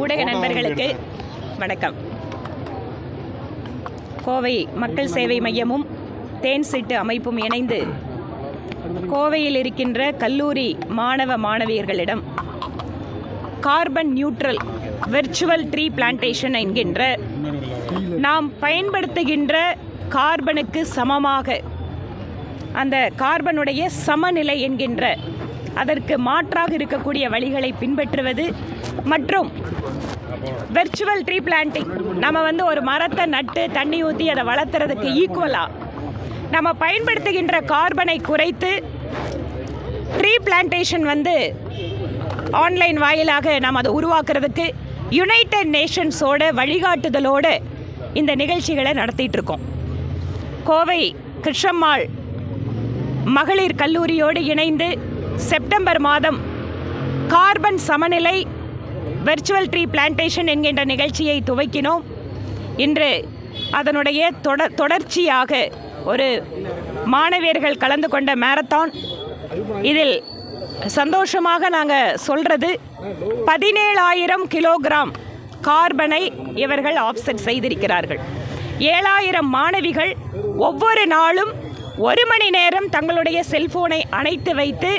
ஊடக நண்பர்களுக்கு வணக்கம். கோவை மக்கள் சேவை மையமும் தேன் சிட்டு அமைப்பும் இணைந்து கோவையில் இருக்கின்ற கல்லூரி மாணவ மாணவியர்களிடம் carbon neutral virtual tree plantation என்கின்ற நாம் பயன்படுத்துகின்ற கார்பனுக்கு சமமாக அந்த கார்பனுடைய சமநிலை என்கின்ற அதற்கு மாற்றாக இருக்கக்கூடிய வழிகளை பின்பற்றுவது மற்றும் வெர்ச்சுவல் ட்ரீ பிளான்டிங் நம்ம வந்து ஒரு மரத்தை நட்டு தண்ணி ஊற்றி அதை வளர்த்துறதுக்கு ஈக்குவலாக நம்ம பயன்படுத்துகின்ற கார்பனை குறைத்து ட்ரீ பிளான்டேஷன் வந்து ஆன்லைன் வாயிலாக நாம் அதை உருவாக்குறதுக்கு யுனைடெட் நேஷன்ஸோட வழிகாட்டுதலோடு இந்த நிகழ்ச்சிகளை நடத்திட்டு இருக்கோம். கோவை கிருஷ்ணம்மாள் மகளிர் கல்லூரியோடு இணைந்து செப்டம்பர் மாதம் கார்பன் சமநிலை வெர்ச்சுவல் ட்ரீ பிளான்டேஷன் என்கின்ற நிகழ்ச்சியை துவக்கினோம். இன்று அதனுடைய தொட தொடர்ச்சியாக ஒரு மாணவியர்கள் கலந்து கொண்ட மேரத்தான் இதில் சந்தோஷமாக நாங்கள் சொல்கிறது பதினேழாயிரம் கிலோகிராம் கார்பனை இவர்கள் ஆப்செட் செய்திருக்கிறார்கள். ஏழாயிரம் மாணவிகள் ஒவ்வொரு நாளும் ஒரு மணி நேரம் தங்களுடைய செல்போனை அணைத்து வைத்து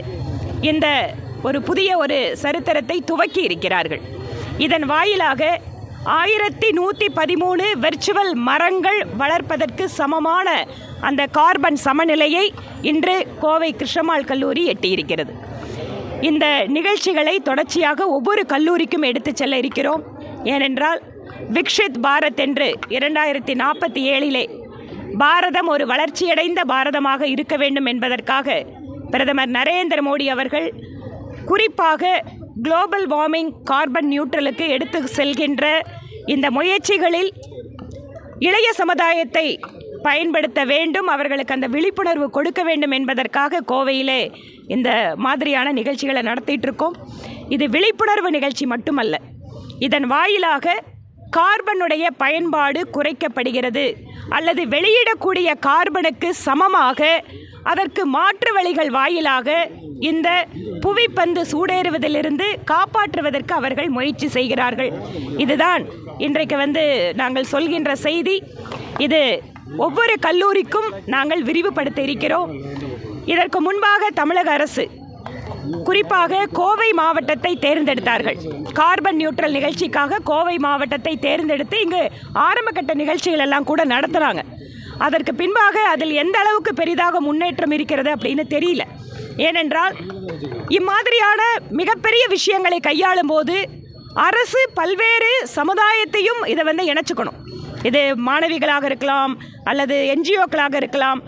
இந்த ஒரு புதிய ஒரு சரித்திரத்தை துவக்கி இருக்கிறார்கள். இதன் வாயிலாக ஆயிரத்தி நூற்றி பதிமூணு வெர்ச்சுவல் மரங்கள் வளர்ப்பதற்கு சமமான அந்த கார்பன் சமநிலையை இன்று கோவை கிருஷ்ணமால் கல்லூரி எட்டியிருக்கிறது. இந்த நிகழ்ச்சிகளை தொடர்ச்சியாக ஒவ்வொரு கல்லூரிக்கும் எடுத்துச் செல்ல இருக்கிறோம். ஏனென்றால் விக்ஷித் பாரத் என்று இரண்டாயிரத்தி நாற்பத்தி ஏழிலே பாரதம் ஒரு வளர்ச்சியடைந்த பாரதமாக இருக்க வேண்டும் என்பதற்காக பிரதமர் நரேந்திர மோடி அவர்கள் குறிப்பாக குளோபல் வார்மிங் கார்பன் நியூட்ரலுக்கு எடுத்து செல்கின்ற இந்த முயற்சிகளில் இளைய சமுதாயத்தை பயன்படுத்த வேண்டும் அவர்களுக்கு அந்த விழிப்புணர்வு கொடுக்க வேண்டும் என்பதற்காக கோவையிலே இந்த மாதிரியான நிகழ்ச்சிகளை நடத்திட்டு இருக்கோம். இது விழிப்புணர்வு நிகழ்ச்சி மட்டுமல்ல இதன் வாயிலாக கார்பனுடைய பயன்பாடு குறைக்கப்படுகிறது. அல்லது வெளியிடக்கூடிய கார்பனுக்கு சமமாக அதற்கு மாற்று வழிகள் வாயிலாக இந்த புவிப்பந்து சூடேறுவதிலிருந்து காப்பாற்றுவதற்கு அவர்கள் முயற்சி செய்கிறார்கள். இதுதான் இன்றைக்கு வந்து நாங்கள் சொல்கின்ற செய்தி. இது ஒவ்வொரு கல்லூரிக்கும் நாங்கள் விரிவுபடுத்த இருக்கிறோம் இதற்கு முன்பாக தமிழக அரசு குறிப்பாக கோவை மாவட்டத்தை தேர்ந்தெடுத்தார்கள். கார்பன் நியூட்ரல் நிகழ்ச்சிக்காக கோவை மாவட்டத்தை தேர்ந்தெடுத்து இங்கு ஆரம்பகட்ட நிகழ்ச்சிகள் எல்லாம் கூட நடத்துகிறாங்க அதற்கு பின்பாக அதில் எந்த அளவுக்கு பெரிதாக முன்னேற்றம் இருக்கிறது அப்படின்னு தெரியல. ஏனென்றால் இம்மாதிரியான மிகப்பெரிய விஷயங்களை கையாளும் போது அரசு பல்வேறு சமுதாயத்தையும் இதை வந்து இணைச்சுக்கணும். இது மாணவிகளாக இருக்கலாம் அல்லது என்ஜிஓக்களாக இருக்கலாம்.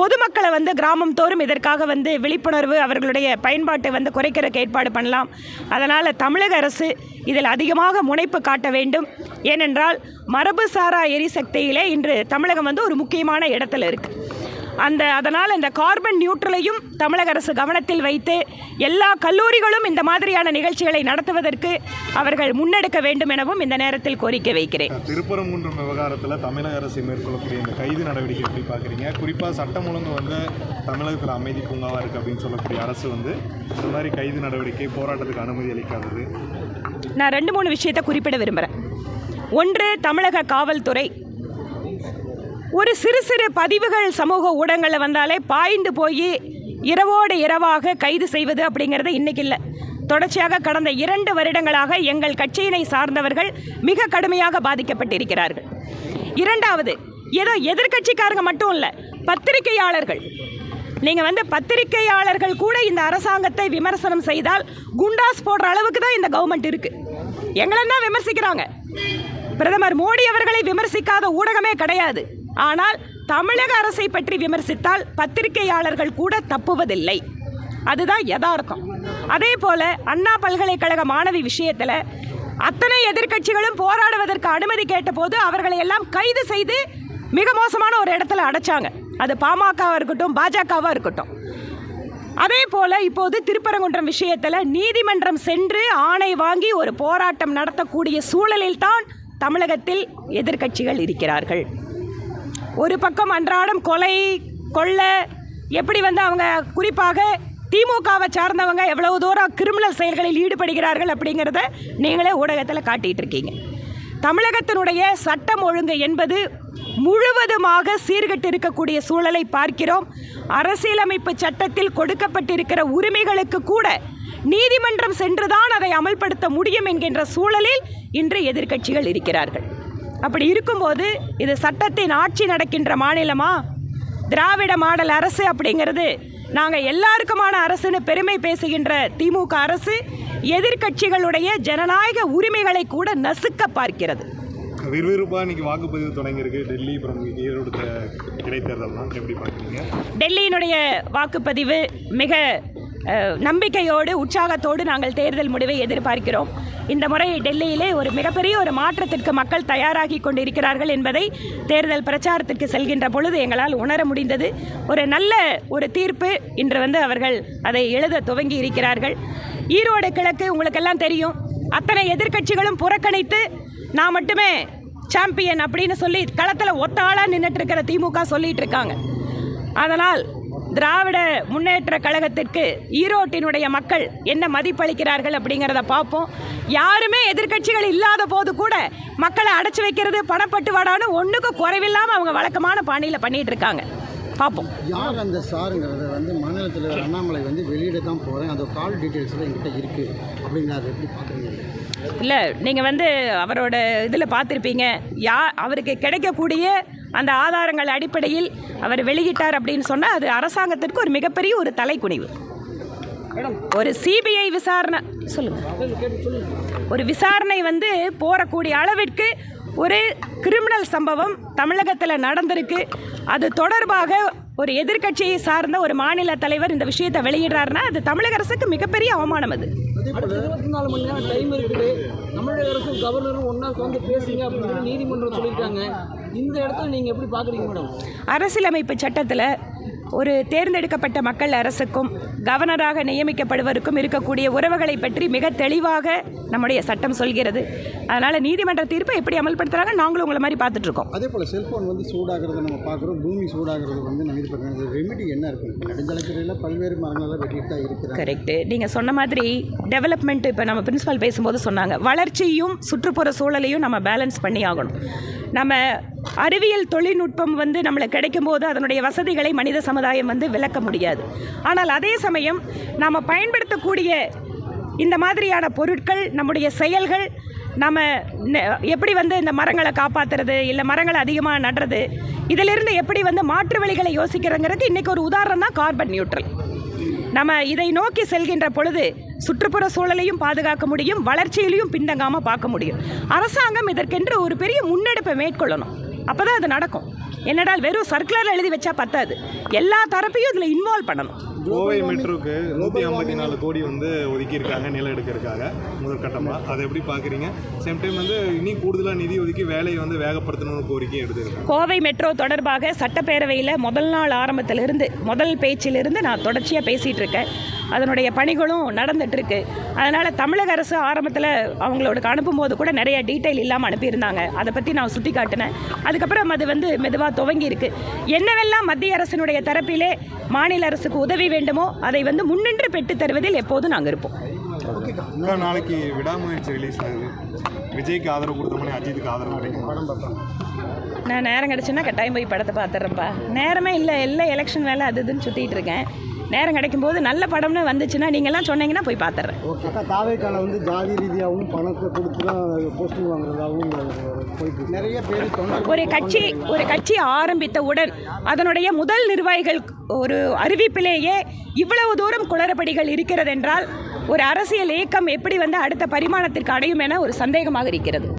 பொதுமக்களை வந்து கிராமம் தோறும் இதற்காக வந்து விழிப்புணர்வு அவர்களுடைய பயன்பாட்டை வந்து குறைக்கிறதுக்கு ஏற்பாடு பண்ணலாம். அதனால் தமிழக அரசு இதில் அதிகமாக முனைப்பு காட்ட வேண்டும். ஏனென்றால் மரபுசாரா எரிசக்தியிலே இன்று தமிழகம் வந்து ஒரு முக்கியமான இடத்துல இருக்குது அந்த அதனால் இந்த கார்பன் நியூட்ரலையும் தமிழக அரசு கவனத்தில் வைத்து எல்லா கல்லூரிகளும் இந்த மாதிரியான நிகழ்ச்சிகளை நடத்துவதற்கு அவர்கள் முன்னெடுக்க வேண்டும் எனவும் இந்த நேரத்தில் கோரிக்கை வைக்கிறேன். திருப்பரங்குன்றம் விவகாரத்தில் தமிழக அரசு மேற்கொள்ளக்கூடிய இந்த கைது நடவடிக்கை எப்படி பார்க்குறீங்க குறிப்பாக சட்டம் ஒழுங்கு வந்து தமிழகத்தில் அமைதி பூங்காவாக இருக்குது அப்படின்னு சொல்லக்கூடிய அரசு வந்து இந்த மாதிரி கைது நடவடிக்கை போராட்டத்துக்கு அனுமதி அளிக்காதது. நான் ரெண்டு மூணு விஷயத்தை குறிப்பிட விரும்புகிறேன் ஒன்று தமிழக காவல்துறை. ஒரு சிறு சிறு பதிவுகள் சமூக ஊடகங்களில் வந்தாலே பாய்ந்து போய் இரவோடு இரவாக கைது செய்வது அப்படிங்கிறது இன்றைக்கி இல்லை. தொடர்ச்சியாக கடந்த இரண்டு வருடங்களாக எங்கள் கட்சியினை சார்ந்தவர்கள் மிக கடுமையாக பாதிக்கப்பட்டிருக்கிறார்கள். இரண்டாவது ஏதோ எதிர்க்கட்சிக்காரங்க மட்டும் இல்லை பத்திரிகையாளர்கள். நீங்கள் வந்து பத்திரிகையாளர்கள் கூட இந்த அரசாங்கத்தை விமர்சனம் செய்தால் குண்டாஸ் போடுற அளவுக்கு தான் இந்த கவர்மெண்ட் இருக்குது எங்களை தான் விமர்சிக்கிறாங்க. பிரதமர் மோடி அவர்களை விமர்சிக்காத ஊடகமே கிடையாது. ஆனால் தமிழக அரசை பற்றி விமர்சித்தால் பத்திரிகையாளர்கள் கூட தப்புவதில்லை. அதுதான் யதார்த்தம். அதே போல அண்ணா பல்கலைக்கழக மாணவி விஷயத்தில் அத்தனை எதிர்க்கட்சிகளும் போராடுவதற்கு அனுமதி கேட்டபோது அவர்களை எல்லாம் கைது செய்து மிக மோசமான ஒரு இடத்துல அடைச்சாங்க. அது பாமகவாக இருக்கட்டும் பாஜகவாக இருக்கட்டும். அதே போல இப்போது திருப்பரங்குன்றம் விஷயத்தில் நீதிமன்றம் சென்று ஆணை வாங்கி ஒரு போராட்டம் நடத்தக்கூடிய சூழலில்தான் தமிழகத்தில் எதிர்க்கட்சிகள் இருக்கிறார்கள். ஒரு பக்கம் அன்றாடம் கொலை கொள்ள எப்படி வந்து அவங்க குறிப்பாக திமுகவை சார்ந்தவங்க எவ்வளவு தூரம் கிரிமினல் செயல்களில் ஈடுபடுகிறார்கள் அப்படிங்கிறத நீங்களே ஊடகத்தில் காட்டிட்டு இருக்கீங்க. தமிழகத்தினுடைய சட்டம் ஒழுங்கு என்பது முழுவதுமாக சீர்கெட்டு இருக்கக்கூடிய சூழலை பார்க்கிறோம். அரசியலமைப்பு சட்டத்தில் கொடுக்கப்பட்டிருக்கிற உரிமைகளுக்கு கூட நீதிமன்றம் சென்றுதான் அதை அமல்படுத்த முடியும் என்கின்ற சூழலில் இன்று எதிர்க்கட்சிகள் இருக்கிறார்கள். அப்படி இருக்கும்போது இது சட்டத்தின் ஆட்சி நடக்கின்ற மாநிலமா? திராவிட மாடல் அரசு அப்படிங்கிறது. நாங்கள் எல்லாருக்குமான அரசுன்னு பெருமை பேசுகின்ற திமுக அரசு எதிர்க்கட்சிகளுடைய ஜனநாயக உரிமைகளை கூட நசுக்க பார்க்கிறது. விறுவிறுப்பாக இன்னைக்கு வாக்குப்பதிவு தொடங்கியிருக்கு. டெல்லி அப்புறம் ஈரோடு இடைத்தேர்தல்லாம் எப்படி பார்க்குறீங்க? டெல்லியினுடைய வாக்குப்பதிவு மிக நம்பிக்கையோடு உற்சாகத்தோடு நாங்கள் தேர்தல் முடிவை எதிர்பார்க்கிறோம். இந்த முறை டெல்லியிலே ஒரு மிகப்பெரிய ஒரு மாற்றத்திற்கு மக்கள் தயாராகி கொண்டிருக்கிறார்கள் என்பதை தேர்தல் பிரச்சாரத்திற்கு செல்கின்ற பொழுது எங்களால் உணர முடிந்தது. ஒரு நல்ல ஒரு தீர்ப்பு இன்று வந்து அவர்கள் அதை எழுத துவங்கி இருக்கிறார்கள். ஈரோடு கிழக்கு உங்களுக்கெல்லாம் தெரியும். அத்தனை எதிர்க்கட்சிகளும் புறக்கணித்து நான் மட்டுமே சாம்பியன் அப்படின்னு சொல்லி களத்தில் ஒத்த ஆளாக நின்றுட்டு இருக்கிற திமுக சொல்லிட்டு இருக்காங்க. அதனால் திராவிட முன்னேற்ற கழகத்திற்கு ஈரோட்டினுடைய மக்கள் என்ன மதிப்பளிக்கிறார்கள் அப்படிங்கிறத பார்ப்போம். யாருமே எதிர்க்கட்சிகள் இல்லாத போது கூட மக்களை அடைச்சி வைக்கிறது பணப்பட்டுவாடான்னு ஒன்றுக்கும் குறைவில்லாமல் அவங்க வழக்கமான பாணியில் பண்ணிட்டு இருக்காங்க. பார்ப்போம். யார் அந்த சாருங்கிறத வந்து மாநில தலைவர் அண்ணாமலை வந்து வெளியிட தான் போகிறேன் அந்த கால் டீட்டெயில்ஸ் தான் என்கிட்ட இருக்குது அப்படிங்கிறத எப்படி பார்க்குறீங்க? இல்லை நீங்கள் வந்து அவரோட இதில் பார்த்துருப்பீங்க. யா அவருக்கு கிடைக்கக்கூடிய அந்த ஆதாரங்கள் அடிப்படையில் அவர் வெளியிட்டார் அப்படின்னு சொன்னால் அது அரசாங்கத்திற்கு ஒரு மிகப்பெரிய ஒரு தலைக்குனிவு. ஒரு சிபிஐ விசாரணை சொல்லுங்க. ஒரு விசாரணை வந்து போறக்கூடிய அளவிற்கு ஒரு கிரிமினல் சம்பவம் தமிழகத்தில் நடந்திருக்கு. அது தொடர்பாக ஒரு எதிர்க்கட்சியை சார்ந்த ஒரு மாநில தலைவர் இந்த விஷயத்தை வெளியிடுறாருன்னா அது தமிழக அரசுக்கு மிகப்பெரிய அவமானம் அது. தமிழக அரசும் கவர்னரும் ஒன்றா உட்காந்து பேசுங்க அப்படின்னு நீதிமன்றம் சொல்லியிருக்காங்க. இந்த இடத்துல நீங்கள் எப்படி பார்க்குறீங்க மேடம் அரசியலமைப்பு சட்டத்தில் ஒரு தேர்ந்தெடுக்கப்பட்ட மக்கள் அரசுக்கும் கவர்னராக நியமிக்கப்படுவருக்கும் இருக்கக்கூடிய உறவுகளை பற்றி மிக தெளிவாக நம்முடைய சட்டம் சொல்கிறது. அதனால் நீதிமன்ற தீர்ப்பை எப்படி அமல்படுத்துகிறாங்க நாங்களும் உங்களை மாதிரி பார்த்துட்ருக்கோம் அதே போல் செல்ஃபோன் வந்து சூடாகிறத நம்ம பார்க்குறோம். பூமி சூடாகிறது வந்து நம்ம இது பண்ணுறது ரெமெடி என்ன இருக்கும் நெடுஞ்சாலைத்துறையில் பல்வேறு மரங்கள்லாம் வெட்டிட்டு தான் இருக்கிறாங்க. கரெக்டு நீங்கள் சொன்ன மாதிரி டெவலப்மெண்ட் இப்போ நம்ம பிரின்சிபால் பேசும்போது சொன்னாங்க. வளர்ச்சியும் சுற்றுப்புற சூழலையும் நம்ம பேலன்ஸ் பண்ணி ஆகணும். நம்ம அறிவியல் தொழில்நுட்பம் வந்து நம்மளுக்கு கிடைக்கும்போது அதனுடைய வசதிகளை மனித சமுதாயம் வந்து விளக்க முடியாது. ஆனால் அதே சமயம் நாம் பயன்படுத்தக்கூடிய இந்த மாதிரியான பொருட்கள் நம்முடைய செயல்கள் நம்ம எப்படி வந்து இந்த மரங்களை காப்பாற்றுறது இல்லை மரங்களை அதிகமாக நடுறது இதிலிருந்து எப்படி வந்து மாற்று வழிகளை யோசிக்கிறங்கிறதுக்கு இன்றைக்கி ஒரு உதாரணம் தான் கார்பன் நியூட்ரல் நம்ம இதை நோக்கி செல்கின்ற பொழுது சுற்றுப்புற சூழலையும் பாதுகாக்க முடியும் வளர்ச்சியிலையும் பின்தங்காமல் பார்க்க முடியும். அரசாங்கம் இதற்கென்று ஒரு பெரிய முன்னெடுப்பை மேற்கொள்ளணும். அப்போ தான் அது நடக்கும். என்னடால் வெறும் சர்க்குலர் எழுதி வச்சா பத்தாது. எல்லா தரப்பையும் இதில் இன்வால்வ் பண்ணணும். கோவை மெட்ரோக்கு நூற்றி ஐம்பத்தி நாலு கோடி வந்து ஒதுக்கியிருக்காங்க நிலம் எடுக்கிறதுக்காக முதற்கட்டமாக அதை எப்படி பார்க்குறீங்க சேம் டைம் வந்து இன்னும் கூடுதலாக நிதி ஒதுக்கி வேலையை வந்து வேகப்படுத்தணும்னு கோரிக்கை எடுத்துருக்காங்க. கோவை மெட்ரோ தொடர்பாக சட்டப்பேரவையில் முதல் நாள் ஆரம்பத்திலிருந்து முதல் பேச்சிலிருந்து நான் தொடர்ச்சியாக பேசிகிட்டு இருக்கேன். அதனுடைய பணிகளும் நடந்துட்டு இருக்கு அதனால் தமிழக அரசு ஆரம்பத்தில் அவங்களோட அனுப்பும்போது கூட நிறைய டீட்டெயில் இல்லாமல் அனுப்பியிருந்தாங்க. அதை பற்றி நான் சுட்டி காட்டினேன் அதுக்கப்புறம் அது வந்து மெதுவாக துவங்கி இருக்கு என்னவெல்லாம் மத்திய அரசினுடைய தரப்பிலே மாநில அரசுக்கு உதவி வேண்டுமோ அதை வந்து முன்னின்று பெற்றுத் தருவதில் எப்போதும் நாங்கள் இருப்போம். நாளைக்கு விடாமுயற்சி ரிலீஸ் ஆகுது. விஜய்க்கு ஆதரவு கொடுத்த மாதிரி அஜித்துக்கு ஆதரவு கிடைக்கும்? படம் நான் நேரம் கிடச்சுன்னா கட்டாயம் போய் படத்தை பார்த்துட்றேன்ப்பா நேரமே இல்லை எல்லாம் எலெக்ஷன் வேலை அது இதுன்னு சுற்றிட்டு இருக்கேன். நேரம் கிடைக்கும்போது நல்ல படம்னு வந்துச்சுன்னா நீங்கள்லாம் சொன்னீங்கன்னா போய் பார்த்துட்றேன் ஓகே. அக்கா தாவேக்கால வந்து ஜாதி ரீதியாகவும் பணத்தை கொடுத்து தான் போஸ்டிங் வாங்குறதாகவும். நிறைய பேர் ஒரு கட்சி ஒரு கட்சி ஆரம்பித்தவுடன் அதனுடைய முதல் நிர்வாகிகள் ஒரு அறிவிப்பிலேயே இவ்வளவு தூரம் குளறுபடிகள் இருக்கிறது என்றால் ஒரு அரசியல் இயக்கம் எப்படி வந்து அடுத்த பரிமாணத்திற்கு அடையும் என ஒரு சந்தேகமாக இருக்கிறது.